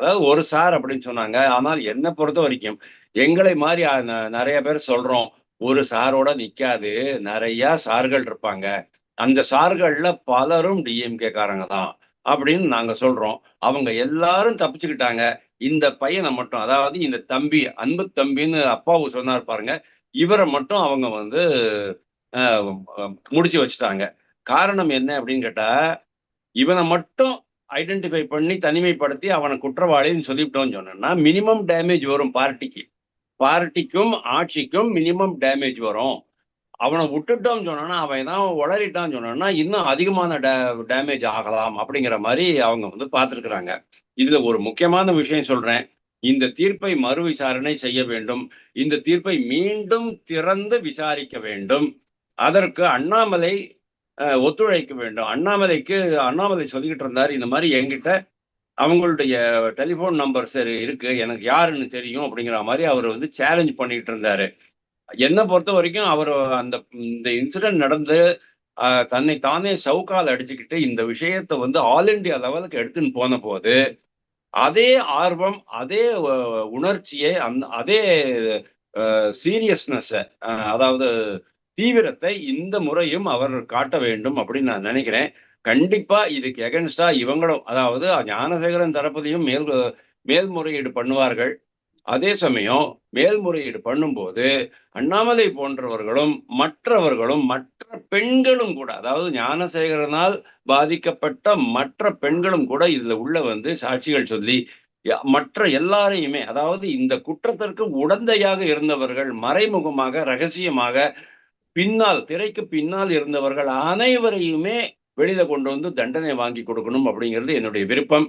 அதாவது ஒரு சார் அப்படின்னு சொன்னாங்க. ஆனால் என்னை பொறுத்த வரைக்கும் எங்களை மாதிரி நிறைய பேர் சொல்றோம் ஒரு சாரோட நிக்காது. நிறைய சார்கள் இருப்பாங்க. அந்த சார்கள்ல பலரும் டிஎம்கே காரங்க தான் அப்படின்னு நாங்க சொல்றோம். அவங்க எல்லாரும் தப்பிச்சுக்கிட்டாங்க. இந்த பையனை மட்டும் அதாவது இந்த தம்பி அன்பு தம்பின்னு அப்பாவு சொன்னார் பாருங்க. இவரை மட்டும் அவங்க வந்து முடிச்சு வச்சுட்டாங்க. காரணம் என்ன அப்படின்னு கேட்டா இவனை மட்டும் ஐடென்டிஃபை பண்ணி தனிமைப்படுத்தி அவனை குற்றவாளின்னு சொல்லிவிட்டோம்னு சொன்னோம்னா மினிமம் டேமேஜ் வரும் பார்ட்டிக்கு. பார்ட்டிக்கும் ஆட்சிக்கும் மினிமம் டேமேஜ் வரும். அவனை விட்டுட்டோம்னு சொன்னோன்னா அவன் தான் உளறிட்டான்னு சொன்னோன்னா இன்னும் அதிகமான டேமேஜ் ஆகலாம் அப்படிங்கிற மாதிரி அவங்க வந்து பார்த்துருக்குறாங்க. இதுல ஒரு முக்கியமான விஷயம் சொல்றேன். இந்த தீர்ப்பை மறு விசாரணை செய்ய வேண்டும். இந்த தீர்ப்பை மீண்டும் திறந்து விசாரிக்க வேண்டும். அதற்கு அண்ணாமலை ஒத்துழைக்க வேண்டும். அண்ணாமலைக்கு அண்ணாமலை சொல்லிக்கிட்டு இருந்தார் இந்த மாதிரி என்கிட்ட அவங்களுடைய டெலிஃபோன் நம்பர் சரி இருக்கு எனக்கு யாருன்னு தெரியும் அப்படிங்கிற மாதிரி அவர் வந்து சேலஞ்ச் பண்ணிட்டு இருந்தாரு. என்னை பொறுத்த வரைக்கும் அவர் அந்த இந்த இன்சிடென்ட் நடந்து தன்னை தானே சவுக்கால் அடிச்சுக்கிட்டு இந்த விஷயத்தை வந்து ஆல் இண்டியா லெவலுக்கு எடுத்துன்னு போன போது அதே ஆர்வம் அதே உணர்ச்சியை அந் அதே சீரியஸ்னஸ் அதாவது தீவிரத்தை இந்த முறையும் அவர் காட்ட வேண்டும் அப்படின்னு நான் நினைக்கிறேன். கண்டிப்பா இதுக்கு எகன்ஸ்டா இவங்களும் அதாவது ஞானசேகரன் தரப்பதையும் மேல் மேல்முறையீடு பண்ணுவார்கள். அதே சமயம் மேல்முறையீடு பண்ணும்போது அண்ணாமலை போன்றவர்களும் மற்றவர்களும் மற்ற பெண்களும் கூட அதாவது ஞானசேகரனால் பாதிக்கப்பட்ட மற்ற பெண்களும் கூட இதுல உள்ள வந்து சாட்சிகள் சொல்லி மற்ற எல்லாரையுமே அதாவது இந்த குற்றத்திற்கு உடந்தையாக இருந்தவர்கள் மறைமுகமாக ரகசியமாக பின்னால் திரைக்கு பின்னால் இருந்தவர்கள் அனைவரையுமே வெளியில கொண்டு வந்து தண்டனை வாங்கி கொடுக்கணும் அப்படிங்கிறது என்னுடைய விருப்பம்.